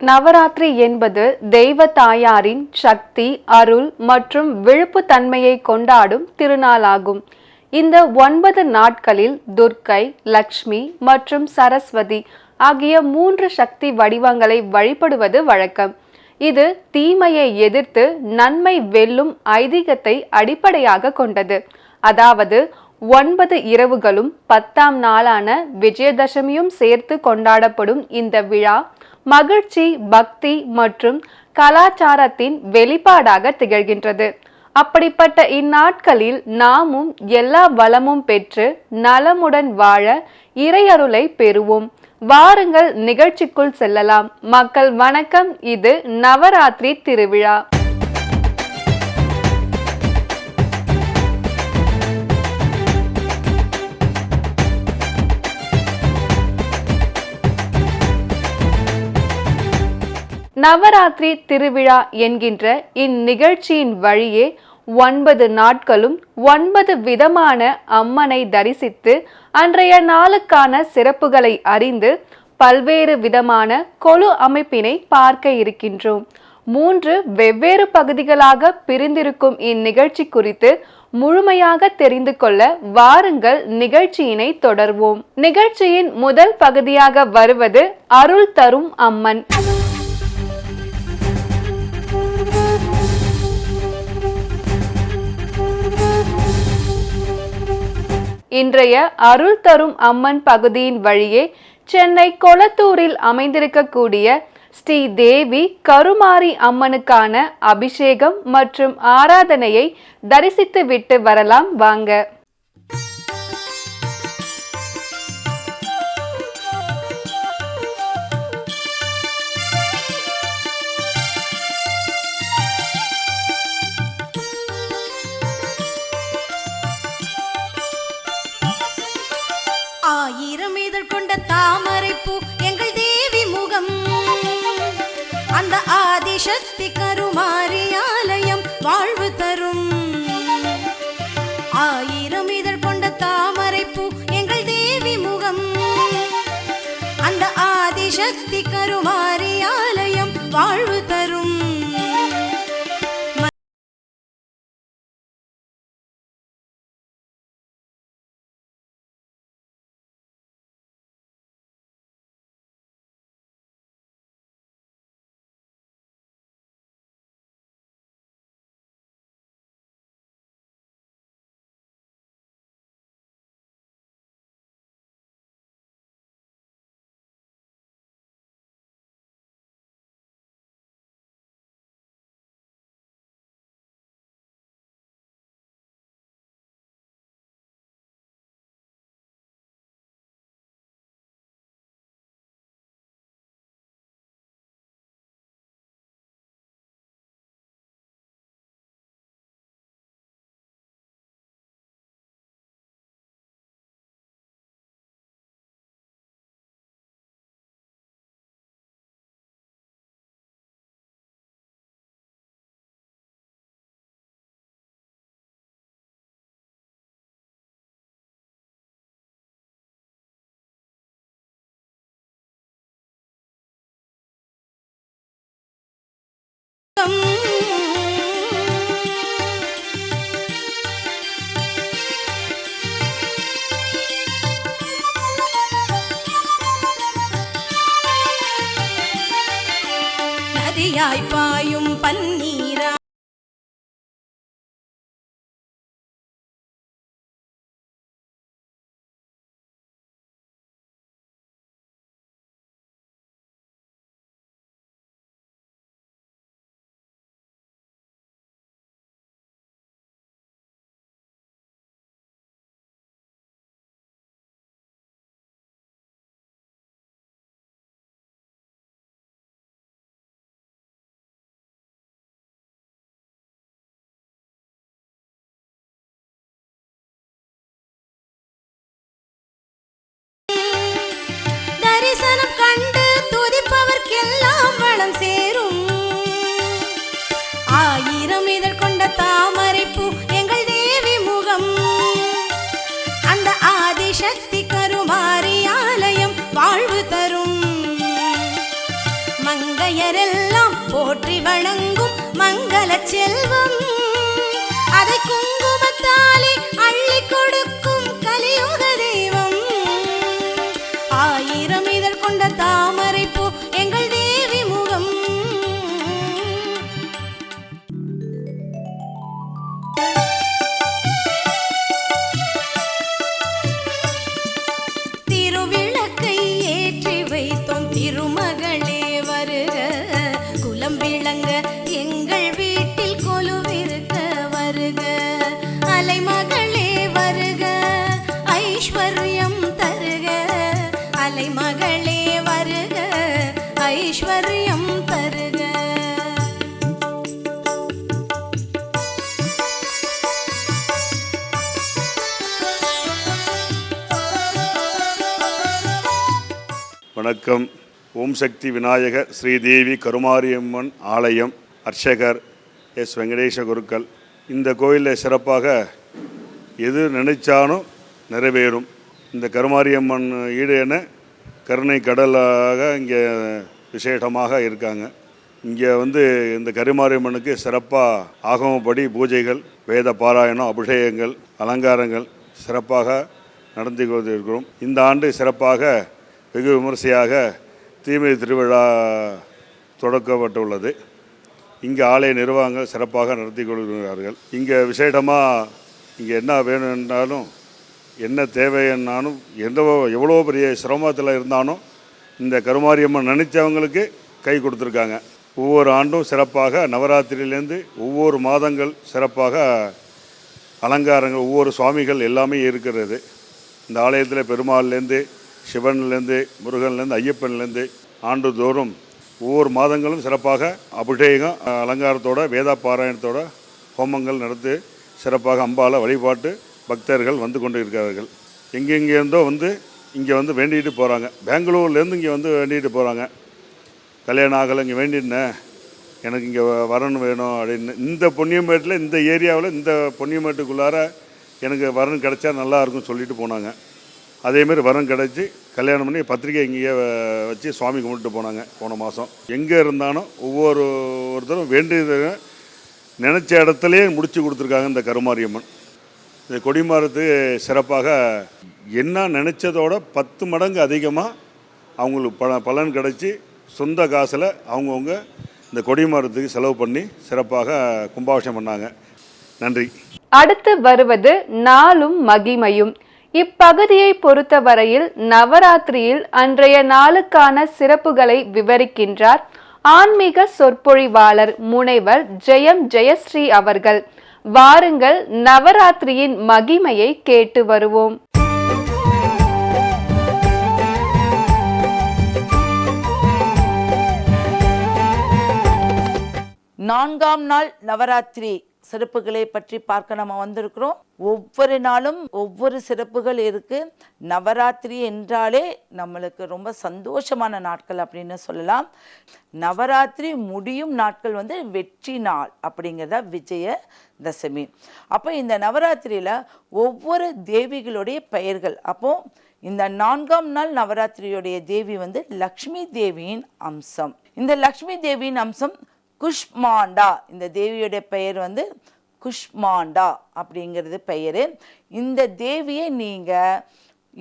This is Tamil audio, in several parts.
நவராத்திரி என்பது தெய்வ தாயாரின் சக்தி அருள் மற்றும் விழுப்பு தன்மையை கொண்டாடும் திருநாளாகும். இந்த ஒன்பது நாட்களில் துர்க்கை லக்ஷ்மி மற்றும் சரஸ்வதி ஆகிய மூன்று சக்தி வடிவங்களை வழிபடுவது வழக்கம். இது தீமையை எதிர்த்து நன்மை வெல்லும் ஐதீகத்தை அடிப்படையாக கொண்டது. அதாவது ஒன்பது இரவுகளும் பத்தாம் நாளான விஜயதசமியும் சேர்த்து கொண்டாடப்படும் இந்த விழா மகிழ்ச்சி பக்தி மற்றும் கலாச்சாரத்தின் வெளிப்பாடாக திகழ்கின்றது. அப்படிப்பட்ட இந்நாட்களில் நாமும் எல்லா வளமும் பெற்று நலமுடன் வாழ இறையருளை பெறுவோம். வாருங்கள் நிகழ்ச்சிக்குள் செல்லலாம். மக்கள் வணக்கம். இது நவராத்திரி திருவிழா. நவராத்திரி திருவிழா என்கின்ற இந்நிகழ்ச்சியின் வழியே ஒன்பது நாட்களும் ஒன்பது விதமான அம்மனை தரிசித்து அன்றைய நாளுக்கான சிறப்புகளை அறிந்து பல்வேறு விதமான கொலு அமைப்பினை பார்க்க இருக்கின்றோம். மூன்று வெவ்வேறு பகுதிகளாக பிரிந்திருக்கும் இந்நிகழ்ச்சி குறித்து முழுமையாக தெரிந்து கொள்ள வாருங்கள் நிகழ்ச்சியினை தொடர்வோம். நிகழ்ச்சியின் முதல் பகுதியாக வருவது அருள் தரும் அம்மன். இன்றைய அருள் தரும் அம்மன் பகுதியின் வழியே சென்னை கொளத்தூரில் அமைந்திருக்கக்கூடிய ஸ்ரீ தேவி கருமாரி அம்மனுக்கான அபிஷேகம் மற்றும் ஆராதனையை தரிசித்து விட்டு வரலாம். வாங்க. Shakti. நதியாய் பாயும் பன்னீரா சேரும். ஆயிரம் இதழ் கொண்ட தாமரை வணக்கம். ஓம் சக்தி விநாயகர் ஸ்ரீதேவி கருமாரியம்மன் ஆலயம் அர்ச்சகர் எஸ் வெங்கடேச குருக்கள். இந்த கோயிலில் சிறப்பாக எது நினைச்சாலும் நிறைவேறும். இந்த கருமாரியம்மன் ஈடு என கருணை கடலாக இங்கே விசேஷமாக இருக்காங்க. இங்கே வந்து இந்த கருமாரியம்மனுக்கு சிறப்பாக ஆகமப்படி பூஜைகள் வேத பாராயணம் அபிஷேகங்கள் அலங்காரங்கள் சிறப்பாக நடந்து கொண்டிருக்கிறோம். இந்த ஆண்டு சிறப்பாக வெகு விமரிசையாக தீமை திருவிழா தொடக்கப்பட்டுள்ளது. இங்கே ஆலய நிர்வாகங்கள் சிறப்பாக நடத்தி கொள்கிறார்கள். இங்கே விசேடமாக இங்கே என்ன வேணும்னாலும் என்ன தேவைன்னாலும் எந்த எவ்வளோ பெரிய சிரமத்தில் இருந்தாலும் இந்த கருமாரியம்மன் நினைச்சவங்களுக்கு கை கொடுத்துருக்காங்க. ஒவ்வொரு ஆண்டும் சிறப்பாக நவராத்திரியிலேருந்து ஒவ்வொரு மாதங்கள் சிறப்பாக அலங்காரங்கள் ஒவ்வொரு சுவாமிகள் எல்லாமே இருக்கிறது. இந்த ஆலயத்தில் பெருமாள்லேருந்து சிவன்லேருந்து முருகன்லேருந்து ஐயப்பன்லேருந்து ஆண்டுதோறும் ஒவ்வொரு மாதங்களும் சிறப்பாக அபிஷேகம் அலங்காரத்தோட வேதா பாராயணத்தோட ஹோமங்கள் நடத்தி சிறப்பாக அம்பால வழிபாட்டு பக்தர்கள் வந்து கொண்டு இருக்கிறார்கள் எங்கெங்கேருந்தோ வந்து இங்கே வந்து வேண்டிகிட்டு போகிறாங்க பெங்களூர்லேருந்து இங்கே வந்து வேண்டிகிட்டு போகிறாங்க கல்யாணம் ஆகலை இங்கே வேண்டினேன் எனக்கு இங்கே வரன் வேணும் அப்படின்னு. இந்த பொன்னியம்பேட்டில் இந்த ஏரியாவில் இந்த பொன்னியம்பேட்டுக்குள்ளார எனக்கு வரன் கிடைச்சா நல்லா இருக்கும்னு சொல்லிட்டு போனாங்க. அதேமாரி வரம் கிடச்சி கல்யாணம் பண்ணி பத்திரிக்கை இங்கேயே வச்சு சுவாமி கும்பிட்டு போனாங்க போன மாதம் எங்கே இருந்தாலும் ஒவ்வொரு ஒருத்தரும் வேண்டியது நினச்ச இடத்துலையே முடித்து கொடுத்துருக்காங்க இந்த கருமாரியம்மன். இந்த கொடிமரத்துக்கு சிறப்பாக என்ன நினச்சதோட பத்து மடங்கு அதிகமாக அவங்களுக்கு பல பலன் கிடச்சி சொந்த காசில் அவங்கவுங்க இந்த கொடிமரத்துக்கு செலவு பண்ணி சிறப்பாக கும்பாபிஷம் பண்ணாங்க. நன்றி. அடுத்து வருவது நாளும் மகிமையும். இப்பகுதியை பொறுத்தவரையில் நவராத்திரியில் அன்றைய நாளுக்கான சிறப்புகளை விவரிக்கின்றார் ஆன்மீக சொற்பொழிவாளர் முனைவர் ஜெயம் ஜெயஸ்ரீ அவர்கள். வாருங்கள் நவராத்திரியின் மகிமையை கேட்டு வருவோம். நான்காம் நாள் நவராத்திரி. சிறப்புகளை பற்றி பார்க்க நம்ம வந்திருக்கிறோம். ஒவ்வொரு நாளும் ஒவ்வொரு சிறப்புகள் இருக்கு. நவராத்திரி என்றாலே நம்மளுக்கு ரொம்ப சந்தோஷமான நாட்கள் அப்படின்னு சொல்லலாம். நவராத்திரி முடியும் நாட்கள் வந்து வெற்றி நாள் அப்படிங்கிறத விஜய தசமி. அப்போ இந்த நவராத்திரியில் ஒவ்வொரு தேவிகளுடைய பெயர்கள். அப்போது இந்த நான்காம் நாள் நவராத்திரியுடைய தேவி வந்து லக்ஷ்மி தேவியின் அம்சம். இந்த லக்ஷ்மி தேவியின் அம்சம் குஷ்மாண்டா. இந்த தேவியுடைய பெயர் வந்து குஷ்மாண்டா அப்படிங்கிறது பெயர். இந்த தேவியை நீங்கள்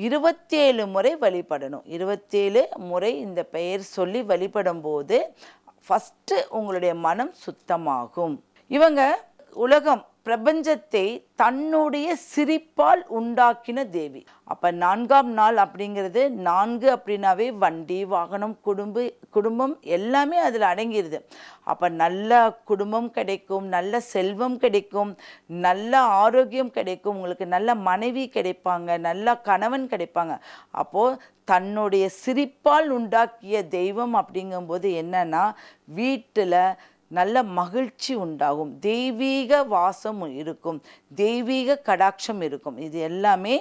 இருபத்தேழு முறை வழிபடணும். இருபத்தேழு முறை இந்த பெயர் சொல்லி வழிபடும் போது ஃபஸ்ட்டு உங்களுடைய மனம் சுத்தமாகும். இவங்க உலகம் பிரபஞ்சத்தை தன்னுடைய சிரிப்பால் உண்டாக்கின தேவி. அப்போ நான்காம் நாள் அப்படிங்கிறது நான்கு அப்படின்னாவே வண்டி வாகனம் குடும்ப குடும்பம் எல்லாமே அதில் அடங்கிடுது அப்போ நல்ல குடும்பம் கிடைக்கும் நல்ல செல்வம் கிடைக்கும் நல்ல ஆரோக்கியம் கிடைக்கும் உங்களுக்கு நல்ல மனைவி கிடைப்பாங்க நல்ல கணவன் கிடைப்பாங்க. அப்போது தன்னுடைய சிரிப்பால் உண்டாக்கிய தெய்வம் அப்படிங்கும்போது என்னன்னா வீட்டில் நல்ல மகிழ்ச்சி உண்டாகும். தெய்வீக வாசம் இருக்கும். தெய்வீக கடாட்சம் இருக்கும். இது எல்லாமே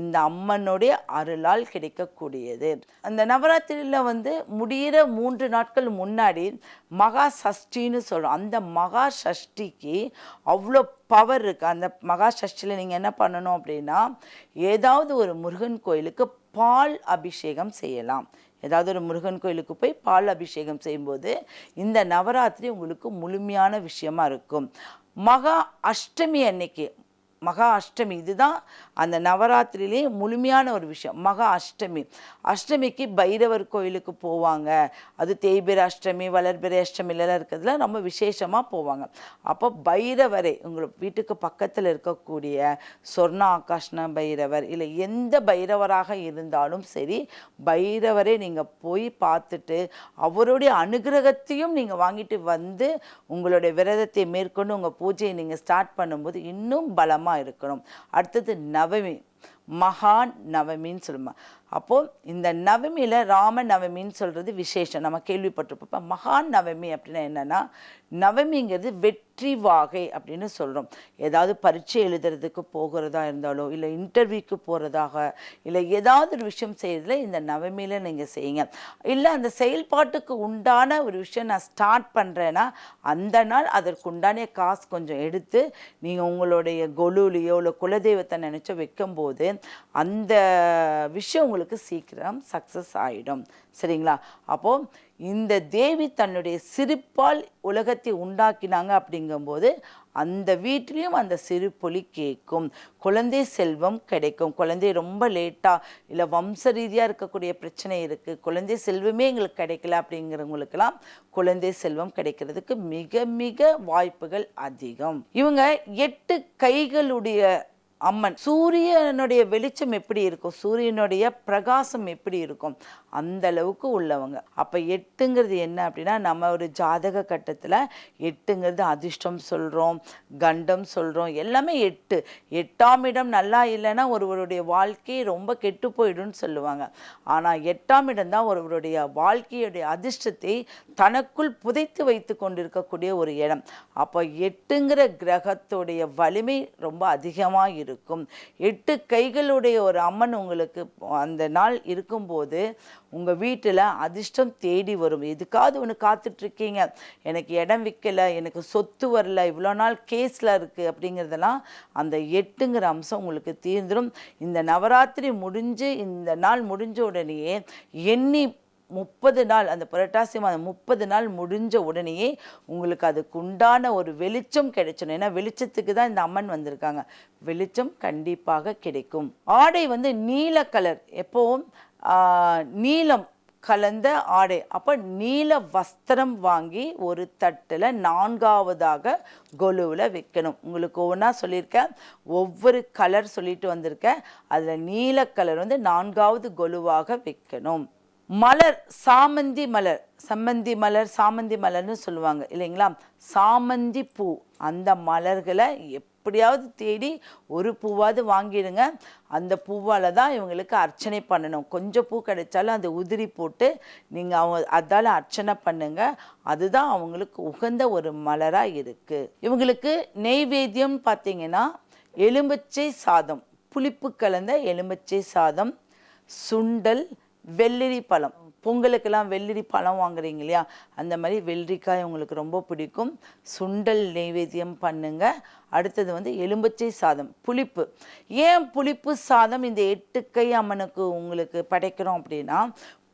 இந்த அம்மனுடைய அருளால் கிடைக்கக்கூடியது. அந்த நவராத்திரியில் வந்து முடிகிற மூன்று நாட்கள் முன்னாடி மகா சஷ்டின்னு சொல்கிறோம் அந்த மகா சஷ்டிக்கு அவ்வளோ பவர் இருக்குது அந்த மகா சஷ்டியில் நீங்கள் என்ன பண்ணணும் அப்படின்னா ஏதாவது ஒரு முருகன் கோயிலுக்கு பால் அபிஷேகம் செய்யலாம். ஏதாவது ஒரு முருகன் கோயிலுக்கு போய் பால் அபிஷேகம் செய்யும்போது இந்த நவராத்திரி உங்களுக்கு முழுமையான விஷயமா இருக்கும். மகா அஷ்டமி அன்னைக்கு மகா அஷ்டமி. இதுதான் அந்த நவராத்திரியிலே முழுமையான ஒரு விஷயம். மகா அஷ்டமி. அஷ்டமிக்கு பைரவர் கோயிலுக்கு போவாங்க. அது தேய்பிர அஷ்டமி வளர்பிர அஷ்டமிலலாம் இருக்கிறதுல ரொம்ப விசேஷமாக போவாங்க. அப்போ பைரவரை உங்கள் வீட்டுக்கு பக்கத்தில் இருக்கக்கூடிய சொர்ண ஆகாஷ்ண பைரவர் இல்லை எந்த பைரவராக இருந்தாலும் சரி பைரவரை நீங்கள் போய் பார்த்துட்டு அவருடைய அனுகிரகத்தையும் நீங்கள் வாங்கிட்டு வந்து உங்களுடைய விரதத்தை மேற்கொண்டு உங்கள் பூஜையை நீங்கள் ஸ்டார்ட் பண்ணும்போது இன்னும் பலமாக இருக்கணும். அடுத்தது நவமி. மகான் நவமின்னு சொல்லுவாங்க அப்போது இந்த நவமியில் ராம நவமின்னு சொல்கிறது விசேஷம். நம்ம கேள்விப்பட்டிருப்போம். இப்போ மகா நவமி அப்படின்னா என்னென்னா நவமிங்கிறது வெற்றி வாகை அப்படின்னு சொல்கிறோம் ஏதாவது பரீட்சை எழுதுறதுக்கு போகிறதா இருந்தாலோ இல்லை இன்டர்வியூக்கு போகிறதாக இல்லை ஏதாவது ஒரு விஷயம் செய்கிறதுல இந்த நவமியில் நீங்கள் செய்யுங்க. இல்லை அந்த செயல்பாட்டுக்கு உண்டான ஒரு விஷயம் நான் ஸ்டார்ட் பண்ணுறேன்னா அந்த நாள் அதற்கு உண்டான காசு கொஞ்சம் எடுத்து நீங்கள் உங்களுடைய கொலுலையோ இல்லை குலதெய்வத்தை நினச்சோ வைக்கும்போது அந்த விஷயம் உங்களுக்கு சீக்கிரம் சக்ஸஸ் ஆகிடும் சரிங்களா? அப்போ இந்த தேவி தன்னுடைய சிரிப்பால் உலகத்தை உண்டாக்கினாங்க அப்படிங்கும்போது அந்த வீட்லேயும் அந்த சிறுபொலி கேட்கும். குழந்தை செல்வம் கிடைக்கும். குழந்தை ரொம்ப லேட்டாக இல்லை வம்ச ரீதியாக இருக்கக்கூடிய பிரச்சனை இருக்குது குழந்தை செல்வமே எங்களுக்கு கிடைக்கல அப்படிங்கிறவங்களுக்கெல்லாம் குழந்தை செல்வம் கிடைக்கிறதுக்கு மிக மிக வாய்ப்புகள் அதிகம். இவங்க எட்டு கைகளுடைய அம்மன். சூரியனுடைய வெளிச்சம் எப்படி இருக்கும்? சூரியனுடைய பிரகாசம் எப்படி இருக்கும்? அந்த அளவுக்கு உள்ளவங்க. அப்போ எட்டுங்கிறது என்ன அப்படின்னா நம்ம ஒரு ஜாதக கட்டத்தில் எட்டுங்கிறது அதிர்ஷ்டம் சொல்கிறோம் கண்டம் சொல்கிறோம் எல்லாமே எட்டு. எட்டாம் இடம் நல்லா இல்லைன்னா ஒருவருடைய வாழ்க்கையை ரொம்ப கெட்டு போயிடும்னு சொல்லுவாங்க. ஆனால் எட்டாம் இடம் தான் ஒருவருடைய வாழ்க்கையுடைய அதிர்ஷ்டத்தை தனக்குள் புதைத்து வைத்து கொண்டிருக்கக்கூடிய ஒரு இடம். அப்போ எட்டுங்கிற கிரகத்துடைய வலிமை ரொம்ப அதிகமாக இருக்கும். எட்டு கைகளுடைய ஒரு அம்மன் உங்களுக்கு அந்த நாள் இருக்கும்போது உங்கள் வீட்டில் அதிர்ஷ்டம் தேடி வரும். எதுக்காவது ஒன்று காத்துட்ருக்கீங்க. எனக்கு இடம் விற்கலை எனக்கு சொத்து வரல இவ்வளோ நாள் கேஸில் இருக்குது அப்படிங்கிறதெல்லாம் அந்த எட்டுங்கிற அம்சம் உங்களுக்கு தீர்ந்துடும் இந்த நவராத்திரி முடிஞ்சு இந்த நாள் முடிஞ்ச உடனேயே எண்ணி முப்பது நாள் அந்த புரட்டாசி மாதம் முப்பது நாள் முடிஞ்ச உடனேயே உங்களுக்கு அதுக்கு உண்டான ஒரு வெளிச்சம் கிடைச்சிடும் ஏன்னா வெளிச்சத்துக்கு தான் இந்த அம்மன் வந்திருக்காங்க. வெளிச்சம் கண்டிப்பாக கிடைக்கும். ஆடை வந்து நீல கலர் எப்போவும் நீலம் கலந்த ஆடை. அப்போ நீல வஸ்திரம் வாங்கி ஒரு தட்டில் நான்காவதாக கொலுவில் வைக்கணும். உங்களுக்கு ஒவ்வொன்றா சொல்லியிருக்கேன். ஒவ்வொரு கலர் சொல்லிட்டு வந்திருக்கேன். அதில் நீல கலர் வந்து நான்காவது கொலுவாக வைக்கணும். மலர் சாமந்தி மலர். சம்மந்தி மலர் சாமந்தி மலர்னு சொல்லுவாங்க இல்லைங்களா? சாமந்தி பூ. அந்த மலர்களை எப்படியாவது தேடி ஒரு பூவாவது வாங்கிடுங்க. அந்த பூவால் தான் இவங்களுக்கு அர்ச்சனை பண்ணணும். கொஞ்சம் பூ கிடைச்சாலும் அந்த உதிரி போட்டு நீங்கள் அவங்க அதால் அர்ச்சனை பண்ணுங்க. அதுதான் அவங்களுக்கு உகந்த ஒரு மலராக இருக்குது இவங்களுக்கு நெய்வேத்தியம் பார்த்தீங்கன்னா எலுமிச்சை சாதம் புளிப்பு கலந்த எலுமிச்சை சாதம் சுண்டல் வெள்ளரி பழம் பொங்கலுக்கெல்லாம் வெள்ளரி பழம் வாங்குறீங்க இல்லையா? அந்த மாதிரி வெள்ளரிக்காய் உங்களுக்கு ரொம்ப பிடிக்கும். சுண்டல் நெய்வேத்தியம் பண்ணுங்க. அடுத்தது வந்து எலும்பச்சை சாதம் புளிப்பு. ஏன் புளிப்பு சாதம் இந்த எட்டுக்கை அம்மனுக்கு உங்களுக்கு படைக்கிறோம் அப்படின்னா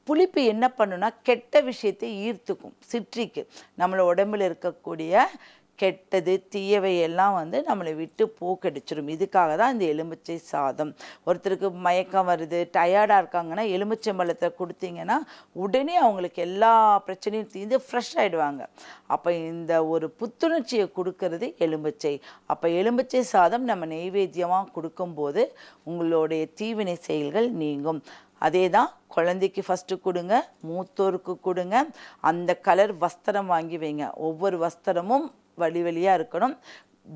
புளிப்பு என்ன பண்ணுன்னா கெட்ட விஷயத்தை ஈர்த்துக்கும் சிற்றிக்கு. நம்மளை உடம்புல இருக்கக்கூடிய கெட்டது தீயவையெல்லாம் வந்து நம்மளை விட்டு போக்கடிச்சிடும் இதுக்காக தான் இந்த எலுமிச்சை சாதம். ஒருத்தருக்கு மயக்கம் வருது டயர்டாக இருக்காங்கன்னா எலுமிச்சை பழத்தை கொடுத்தீங்கன்னா உடனே அவங்களுக்கு எல்லா பிரச்சனையும் தீர்ந்து ஃப்ரெஷ் ஆகிடுவாங்க அப்போ இந்த ஒரு புத்துணர்ச்சியை கொடுக்கறது எலுமிச்சை. அப்போ எலுமிச்சை சாதம் நம்ம நெய்வேத்தியமாக கொடுக்கும்போது உங்களுடைய தீவினை செயல்கள் நீங்கும். அதே தான் குழந்தைக்கு ஃபஸ்ட்டு கொடுங்க மூத்தோருக்கு கொடுங்க. அந்த கலர் வஸ்திரம் வாங்கி வைங்க. ஒவ்வொரு வஸ்திரமும் வழி வழியாக இருக்கணும்.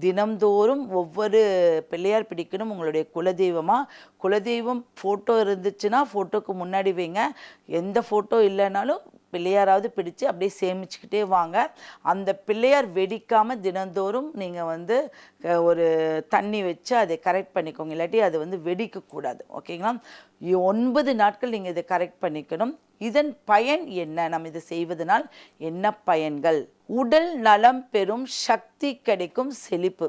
தினம்தோறும் ஒவ்வொரு பிள்ளையார் பிடிக்கணும். உங்களுடைய குலதெய்வமாக குலதெய்வம் ஃபோட்டோ இருந்துச்சுன்னா ஃபோட்டோக்கு முன்னாடி வைங்க. எந்த ஃபோட்டோ இல்லைனாலும் பிள்ளையாராவது பிடிச்சு அப்படியே சேமிச்சுக்கிட்டே வாங்க. அந்த பிள்ளையார் வெடிக்காமல் தினந்தோறும் நீங்கள் வந்து ஒரு தண்ணி வச்சு அதை கரெக்ட் பண்ணிக்கோங்க. இல்லாட்டி அது வந்து வெடிக்கக்கூடாது. ஓகேங்களா? ஒன்பது நாட்கள் நீங்கள் இதை கரெக்ட் பண்ணிக்கணும். இதன் பயன் என்ன? நம்ம இதை செய்வதனால் என்ன பயன்கள்? உடல் நலம் பெறும் சக்தி கிடைக்கும் செழிப்பு.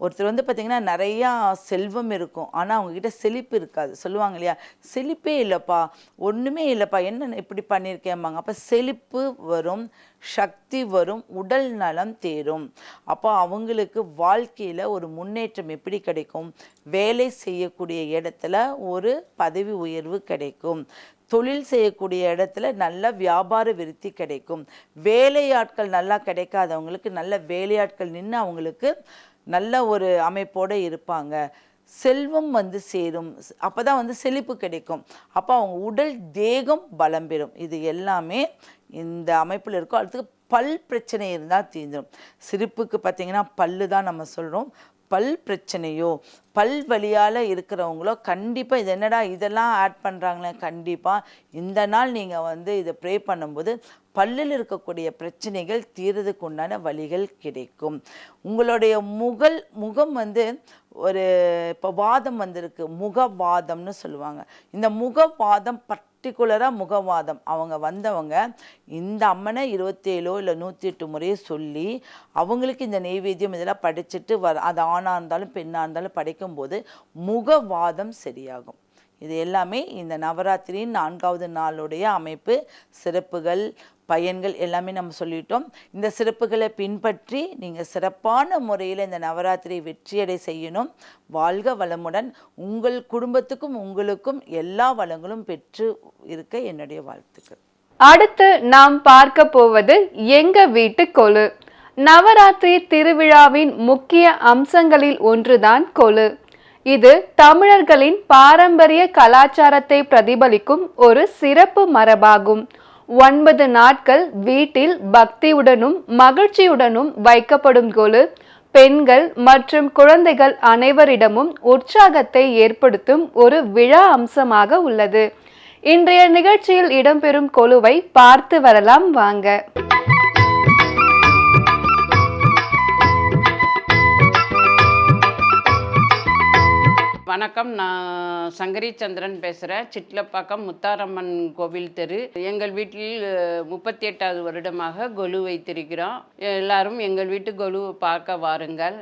ஒருத்தர் வந்து பார்த்திங்கன்னா நிறையா செல்வம் இருக்கும். ஆனால் அவங்கக்கிட்ட செழிப்பு இருக்காது. சொல்லுவாங்க இல்லையா? செழிப்பே இல்லைப்பா. ஒன்றுமே இல்லைப்பா. என்ன இப்படி பண்ணியிருக்கேம்பாங்க. அப்போ செழிப்பு வரும் சக்தி வரும் உடல் நலம் தேரும். அப்போ அவங்களுக்கு வாழ்க்கையில் ஒரு முன்னேற்றம் எப்படி கிடைக்கும்? வேலை செய்யக்கூடிய இடத்துல ஒரு பதவி உயர்வு கிடைக்கும். தொழில் செய்யக்கூடிய இடத்துல நல்ல வியாபார விருத்தி கிடைக்கும். வேலையாட்கள் நல்லா கிடைக்காதவங்களுக்கு நல்ல வேலையாட்கள் நின்று அவங்களுக்கு நல்ல ஒரு அமைப்போடு இருப்பாங்க. செல்வம் வந்து சேரும். அப்போ தான் வந்து செழிப்பு கிடைக்கும். அப்போ அவங்க உடல் தேகம் பலம் பெறும். இது எல்லாமே இந்த அமைப்பில் இருக்கும். அடுத்து பல் பிரச்சனை இருந்தால் தீந்துடும் சிரிப்புக்கு பார்த்தீங்கன்னா பல்லு தான் நம்ம சொல்கிறோம் பல் பிரச்சனையோ பல் வழியால் இருக்கிறவங்களோ கண்டிப்பாக இது என்னடா இதெல்லாம் ஆட் பண்ணுறாங்களே கண்டிப்பாக இந்த நாள் நீங்கள் வந்து இதை ப்ரே பண்ணும்போது பல்லில் இருக்கக்கூடிய பிரச்சனைகள் தீரதுக்கு உண்டான வழிகள் கிடைக்கும். உங்களுடைய முகல் முகம் வந்து ஒரு இப்போ வாதம் வந்திருக்கு. முகவாதம்னு சொல்லுவாங்க. இந்த முகவாதம் பர்டிகுலராக முகவாதம். அவங்க வந்தவங்க இந்த அம்மனை இருபத்தேழோ இல்லை நூற்றி எட்டு முறையோ சொல்லி அவங்களுக்கு இந்த நெய்வேத்தியம் இதெல்லாம் படிச்சுட்டு வர அது ஆணாக இருந்தாலும் பெண்ணாக இருந்தாலும் படிக்கும்போது முகவாதம் சரியாகும். இது எல்லாமே இந்த நவராத்திரியின் நான்காவது நாளுடைய அமைப்பு சிறப்புகள் பயன்கள் எல்லாமே நம்ம சொல்லிட்டோம். இந்த சிறப்புகளை பின்பற்றி நீங்கள் சிறப்பான முறையில் இந்த நவராத்திரியை வெற்றியடை செய்யணும். வாழ்க வளமுடன். உங்கள் குடும்பத்துக்கும் உங்களுக்கும் எல்லா வளங்களும் பெற்று இருக்க என்னுடைய வாழ்த்துக்கள். அடுத்து நாம் பார்க்க போவது எங்க வீட்டு கொலு. நவராத்திரி திருவிழாவின் முக்கிய அம்சங்களில் ஒன்றுதான் கொலு. இது தமிழர்களின் பாரம்பரிய கலாச்சாரத்தை பிரதிபலிக்கும் ஒரு சிறப்பு மரபாகும். ஒன்பது நாட்கள் வீட்டில் பக்தியுடனும் மகிழ்ச்சியுடனும் வைக்கப்படும் கொலு பெண்கள் மற்றும் குழந்தைகள் அனைவரிடமும் உற்சாகத்தை ஏற்படுத்தும் ஒரு விழா அம்சமாக உள்ளது. இன்றைய நிகழ்ச்சியில் இடம்பெறும் கொலுவை பார்த்து வரலாம் வாங்க. வணக்கம். நான் சங்கரி சந்திரன் பேசுகிறேன் சிட்லப்பாக்கம் முத்தாரம்மன் கோவில் தெரு. எங்கள் வீட்டில் முப்பத்தி எட்டாவது வருடமாக கொலு வைத்திருக்கிறோம். எல்லாரும் எங்கள் வீட்டு கொலுவை பார்க்க வாருங்கள்.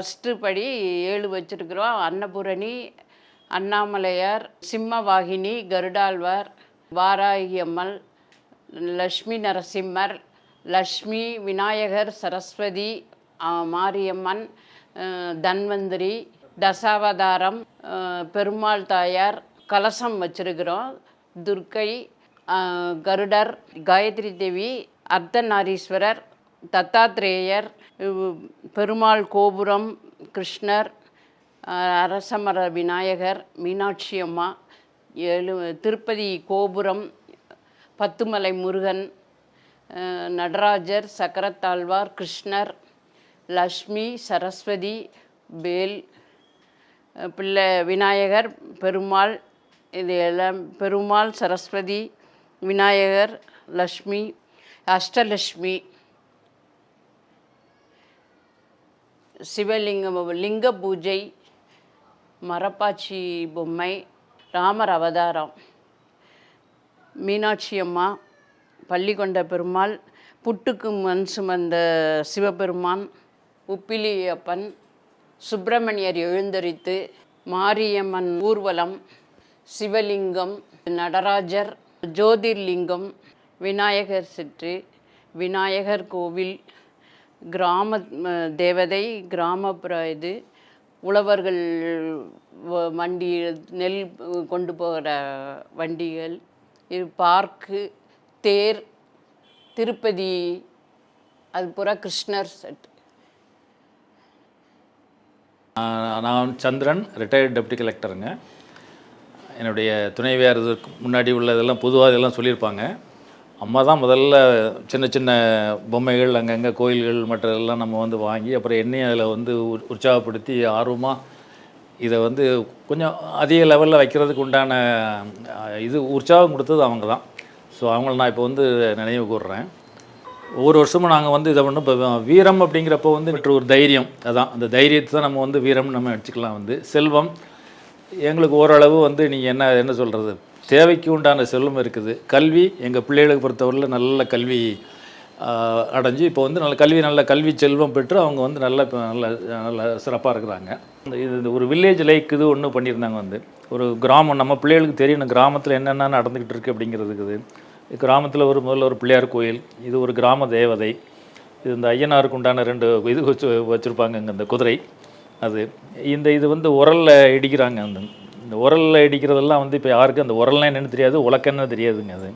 ஃபஸ்ட்டு படி ஏழு வச்சுருக்குறோம். அன்னபூரணி அண்ணாமலையார் சிம்மவாகினி கருடாழ்வார் வாராகி அம்மல் லக்ஷ்மி நரசிம்மர் லக்ஷ்மி விநாயகர் சரஸ்வதி மாரியம்மன் தன்வந்திரி தசாவதாரம் பெருமாள் தாயார் கலசம் வச்சுருக்குறோம். துர்க்கை கருடர் காயத்ரி தேவி அர்த்தநாரீஸ்வரர் தத்தாத்ரேயர் பெருமாள் கோபுரம் கிருஷ்ணர் அரசமர விநாயகர் மீனாட்சி அம்மா ஏழு திருப்பதி கோபுரம் பத்துமலை முருகன் நடராஜர் சக்கரத்தாழ்வார் கிருஷ்ணர் லக்ஷ்மி சரஸ்வதி பேல் பிள்ளை விநாயகர் பெருமாள் இது எல்லாம் பெருமாள் சரஸ்வதி விநாயகர் லக்ஷ்மி அஷ்டலக்ஷ்மி சிவலிங்கம் லிங்க பூஜை மரப்பாச்சி பொம்மை ராமர் அவதாரம் மீனாட்சி அம்மா பள்ளிகொண்ட பெருமாள் புட்டுக்கு மண் சுமந்த சிவபெருமான் உப்பிலி அப்பன் சுப்பிரமணியர் எழுந்தரித்து மாரியம்மன் ஊர்வலம் சிவலிங்கம் நடராஜர் ஜோதிர்லிங்கம் விநாயகர் சிற்று விநாயகர் கோவில் கிராம தேவதை கிராமப்புற இது உழவர்கள் வ- வண்டி நெல் கொண்டு போகிற வண்டிகள் இது பார்க்கு தேர் திருப்பதி அது பூரா கிருஷ்ணர் செட் நான் சந்திரன் ரிட்டையர்ட் டெப்டி கலெக்டருங்க என்னுடைய துணைவியார் முன்னாடி உள்ள இதெல்லாம் பொதுவாக இதெல்லாம் சொல்லியிருப்பாங்க. அம்மா தான் முதல்ல சின்ன சின்ன பொம்மைகள் அங்கங்கே கோயில்கள் மற்றதெல்லாம் நம்ம வந்து வாங்கி அப்புறம் என்னையும் அதில் வந்து உற்சாகப்படுத்தி ஆர்வமாக இதை வந்து கொஞ்சம் அதிக லெவலில் வைக்கிறதுக்கு உண்டான இது உற்சாகம் கொடுத்தது அவங்க தான். ஸோ அவங்கள நான் இப்போ வந்து நினைவு கூறுறேன் ஒவ்வொரு வருஷமும் நாங்கள் வந்து இதை ஒன்று இப்போ வீரம் அப்படிங்கிறப்போ வந்து மற்ற ஒரு தைரியம். அதான் அந்த தைரியத்தை தான் நம்ம வந்து வீரம்னு நம்ம வச்சுக்கலாம் வந்து. செல்வம் எங்களுக்கு ஓரளவு வந்து நீங்கள் என்ன என்ன சொல்கிறது தேவைக்கு உண்டான செல்வம் இருக்குது. கல்வி எங்கள் பிள்ளைகளுக்கு பொறுத்தவரையில் நல்ல கல்வி அடைஞ்சு இப்போ வந்து நல்ல கல்வி நல்ல கல்வி செல்வம் பெற்று அவங்க வந்து நல்ல இப்போ நல்ல நல்ல சிறப்பாக இருக்கிறாங்க. இந்த இது இந்த ஒரு வில்லேஜ் லைக் இது ஒன்று பண்ணியிருந்தாங்க வந்து. ஒரு கிராமம் நம்ம பிள்ளைகளுக்கு தெரியணும் கிராமத்தில் என்னென்ன நடந்துக்கிட்டு இருக்குது. அப்படிங்கிறதுக்குது கிராமத்தில் ஒரு முதல்ல ஒரு பிள்ளையார் கோயில் இது ஒரு கிராம தேவதை. இது இந்த ஐயனாருக்கு உண்டான ரெண்டு இது வச்சு வச்சுருப்பாங்க இங்கே இந்த குதிரை. அது இந்த இது வந்து உரலில் இடிக்கிறாங்க அந்த இந்த உரலில் இடிக்கிறதெல்லாம் வந்து இப்போ யாருக்கும் அந்த உரல்லாம் என்னென்னு தெரியாது உலக்கன்னு தெரியாதுங்க அது.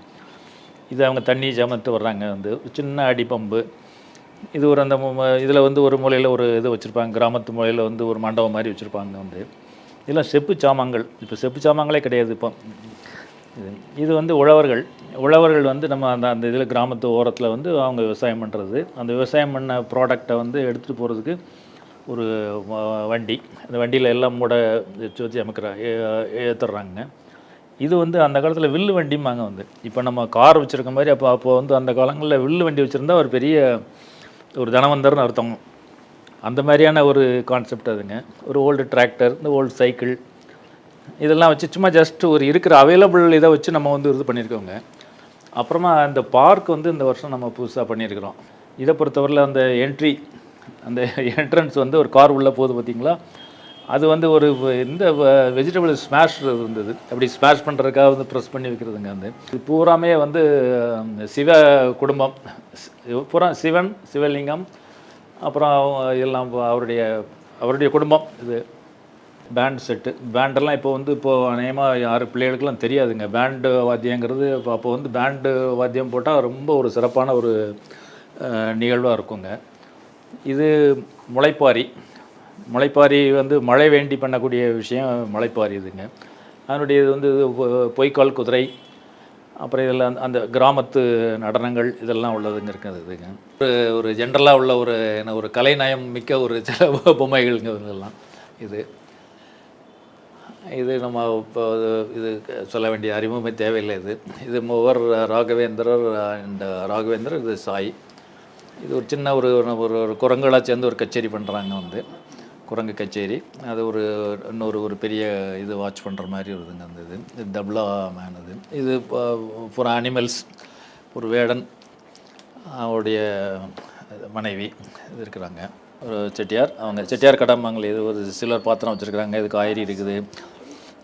இது அவங்க தண்ணி சமத்து வர்றாங்க வந்து சின்ன அடி பம்பு இது ஒரு அந்த இதில் வந்து ஒரு மூலையில் ஒரு இது வச்சுருப்பாங்க கிராமத்து மூலையில் வந்து ஒரு மண்டபம் மாதிரி வச்சுருப்பாங்க வந்து. இதெல்லாம் செப்பு சாமான்கள். இப்போ செப்பு சாமான்களே கிடையாது இப்போ. இது இது வந்து உழவர்கள். உழவர்கள் வந்து நம்ம அந்த அந்த இதில் கிராமத்து ஓரத்தில் வந்து அவங்க விவசாயம் பண்ணுறது அந்த விவசாயம் பண்ண ப்ராடக்டை வந்து எடுத்துகிட்டு போகிறதுக்கு ஒரு வண்டி. அந்த வண்டியில் எல்லாம் மூட வச்சு அமைக்கிறா ஏற்றுறாங்க ஏ- இது வந்து அந்த காலத்தில் வில்லு வண்டிம்பாங்க வந்து. இப்போ நம்ம கார் வச்சுருக்க மாதிரி அப்போ அப்போ வந்து அந்த காலங்களில் வில்லு வண்டி வச்சுருந்தா ஒரு பெரிய ஒரு தனவந்தர்னு அர்த்தம். அந்த மாதிரியான ஒரு கான்செப்ட் அதுங்க. ஒரு ஓல்டு டிராக்டர் இந்த ஓல்டு சைக்கிள் இதெல்லாம் வச்சு சும்மா ஜஸ்ட் ஒரு இருக்கிற அவைலபிள் இதை வச்சு நம்ம வந்து இது பண்ணியிருக்கோங்க. அப்புறமா அந்த பார்க் வந்து இந்த வருஷம் நம்ம புதுசாக பண்ணியிருக்கிறோம். இதை பொறுத்தவரையில் அந்த என்ட்ரி அந்த என்ட்ரன்ஸ் வந்து ஒரு கார் உள்ளே போகுது பார்த்தீங்களா அது வந்து ஒரு இந்த வெஜிடபிள் ஸ்மாஷ் இருந்தது. அப்படி ஸ்மாஷ் பண்ணுறதுக்காக வந்து ப்ரெஸ் பண்ணி வைக்கிறதுங்க வந்து இது பூராமே வந்து சிவ குடும்பம். பூரா சிவன் சிவலிங்கம் அப்புறம் எல்லாம் அவருடைய அவருடைய குடும்பம். இது பேண்ட் செட்டு பேண்டெல்லாம் இப்போ வந்து இப்போது அநேகமாக யார் பிள்ளைகளுக்கெல்லாம் தெரியாதுங்க. பேண்டு வாத்தியங்கிறது இப்போ அப்போ வந்து பேண்டு வாத்தியம் போட்டால் ரொம்ப ஒரு சிறப்பான ஒரு நிகழ்வாக இருக்குங்க. இது முளைப்பாரி. முளைப்பாரி வந்து மழை வேண்டி பண்ணக்கூடிய விஷயம் முளைப்பாரி இதுங்க. அதனுடைய இது வந்து இது பொ- பொய்க்கால் குதிரை அப்புறம் இதில் அந்த- அந்த கிராமத்து நடனங்கள் இதெல்லாம் உள்ளதுங்க இருக்குது இதுங்க. ஒரு ஒரு ஜென்ரலாக உள்ள ஒரு என்ன ஒரு கலைநயம் மிக்க ஒரு சில பொம்மைகள்ங்க இதெல்லாம். இது. இது நம்ம இப்போ இது- சொல்ல வேண்டிய அறிமுகமே தேவையில்லை இது. இது மூவர் ராகவேந்திரர் அண்ட் ராகவேந்தர் இது சாய். இது ஒரு சின்ன ஒரு ஒரு ஒரு குரங்குகளாக சேர்ந்து ஒரு கச்சேரி பண்ணுறாங்க வந்து. குரங்கு கச்சேரி. அது ஒரு இன்னொரு ஒரு பெரிய இது வாட்ச் பண்ணுற மாதிரி வருதுங்க அந்த இது. இது தப்லா மேன் இது இது ஃபார் அனிமல்ஸ் ஒரு வேடன் அவருடைய மனைவி இது இருக்கிறாங்க. ஒரு செட்டியார் அவங்க செட்டியார் கடம்பாங்களே இது ஒரு சிலர் பாத்திரம் வச்சுருக்குறாங்க. இது காய்கறி இருக்குது.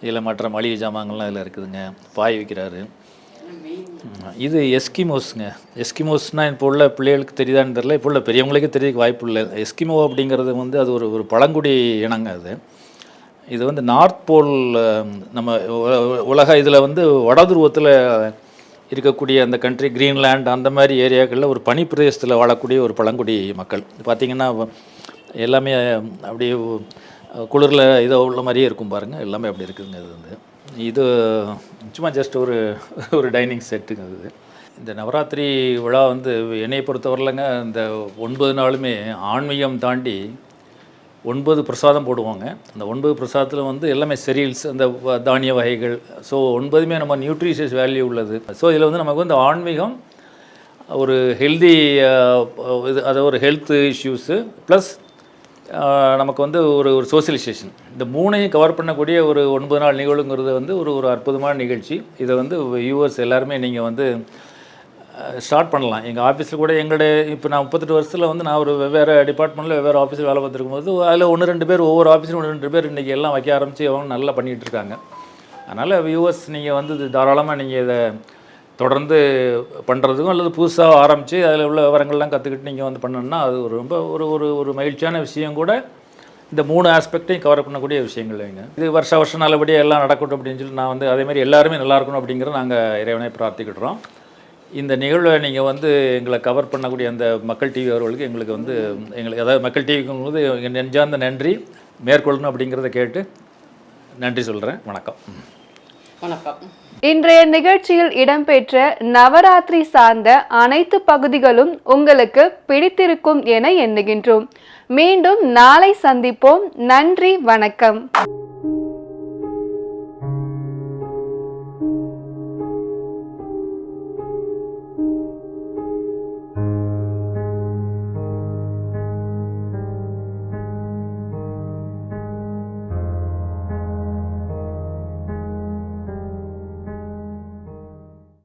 இதில் மற்ற மளிகை ஜாமான்கள்லாம் இதில் இருக்குதுங்க. பாய் விற்கிறாரு இது எஸ்கிமோஸ்ங்க. எஸ்கிமோஸ்னால் இப்போ உள்ள பிள்ளைகளுக்கு தெரியுதான்னு தெரியல. இப்போ உள்ள பெரியவங்களுக்கே தெரியக்கு வாய்ப்பு இல்லை. எஸ்கிமோ அப்படிங்கிறது வந்து அது ஒரு ஒரு பழங்குடி இனங்க அது. இது வந்து நார்த் போல் நம்ம உலக இதில் வந்து வடதுருவத்தில் இருக்கக்கூடிய அந்த கண்ட்ரி கிரீன்லேண்ட் அந்த மாதிரி ஏரியாக்களில் ஒரு பனி பிரதேசத்தில் வாழக்கூடிய ஒரு பழங்குடி மக்கள். பார்த்திங்கன்னா எல்லாமே அப்படியே குளிரில் இதை உள்ள மாதிரியே இருக்கும் பாருங்கள் எல்லாமே அப்படி இருக்குதுங்க இது வந்து. இது சும்மா ஜஸ்ட் ஒரு ஒரு டைனிங் செட்டுங்க அது இந்த நவராத்திரி விழா வந்து என்னையை பொறுத்தவரையிலங்க இந்த ஒன்பது நாளுமே ஆன்மீகம் தாண்டி ஒன்பது பிரசாதம் போடுவாங்க. அந்த ஒன்பது பிரசாதத்தில் வந்து எல்லாமே செரியல்ஸ் அந்த தானிய வகைகள். ஸோ ஒன்பதுமே நம்ம நியூட்ரிஷியஸ் வேல்யூ உள்ளது. ஸோ இதில் வந்து நமக்கு வந்து ஆன்மீகம் ஒரு ஹெல்தி இது அது ஒரு ஹெல்த் இஷ்யூஸு ப்ளஸ் நமக்கு வந்து ஒரு ஒரு சோசியலைசேஷன் இந்த மூணையும் கவர் பண்ணக்கூடிய ஒரு ஒன்பது நாள் நிகழ்வுங்கிறது வந்து ஒரு ஒரு அற்புதமான நிகழ்ச்சி. இதை வந்து யூஎஸ் எல்லாருமே நீங்கள் வந்து ஸ்டார்ட் பண்ணலாம். எங்கள் ஆஃபீஸில் கூட எங்களுடைய இப்போ நான் முப்பத்தெட்டு வருஷத்தில் வந்து நான் ஒரு வெவ்வேறு டிபார்ட்மெண்ட்டில் வெவ்வேறு ஆஃபீஸில் வேலை பார்த்துருக்கும் போது அதில் ஒன்று ரெண்டு பேர் ஒவ்வொரு ஆஃபீஸும் ஒன்று ரெண்டு பேர் இன்றைக்கி எல்லாம் வைக்க ஆரம்பித்து அவங்க நல்லா பண்ணிகிட்டு இருக்காங்க. அதனால் வியூவர்ஸ் நீங்கள் வந்து இது தாராளமாக நீங்கள் இதை தொடர்ந்து பண்ணுறதுக்கும் அல்லது புதுசாக ஆரம்பித்து அதில் உள்ள விவரங்கள்லாம் கற்றுக்கிட்டு நீங்கள் வந்து பண்ணணும்னா அது ஒரு ரொம்ப ஒரு ஒரு ஒரு மகிழ்ச்சியான விஷயம் கூட. இந்த மூணு ஆஸ்பெக்டையும் கவர் பண்ணக்கூடிய விஷயங்கள் வைங்க இது வருஷ வருஷம் நல்லபடியாக எல்லாம் நடக்கட்டும் அப்படின்னு சொல்லி நான் வந்து அதேமாதிரி எல்லாருமே நல்லா இருக்கணும் அப்படிங்கிறத நாங்கள் இறைவனை பிரார்த்திக்கிட்டுறோம் இந்த நிகழ்வை நீங்கள் வந்து எங்களை கவர் பண்ணக்கூடிய அந்த மக்கள் டிவி அவர்களுக்கு எங்களுக்கு வந்து எங்களுக்கு அதாவது மக்கள் டிவிக்கு வந்து எங்கள் நெஞ்சார்ந்த நன்றி. மேற்கொள்ளணும் அப்படிங்கிறத கேட்டு நன்றி சொல்கிறேன் வணக்கம். வணக்கம். இன்றைய நிகழ்ச்சியில் இடம்பெற்ற நவராத்திரி சார்ந்த அனைத்து பகுதிகளும் உங்களுக்கு பிடித்திருக்கும் என எண்ணுகின்றோம். மீண்டும் நாளை சந்திப்போம். நன்றி வணக்கம்.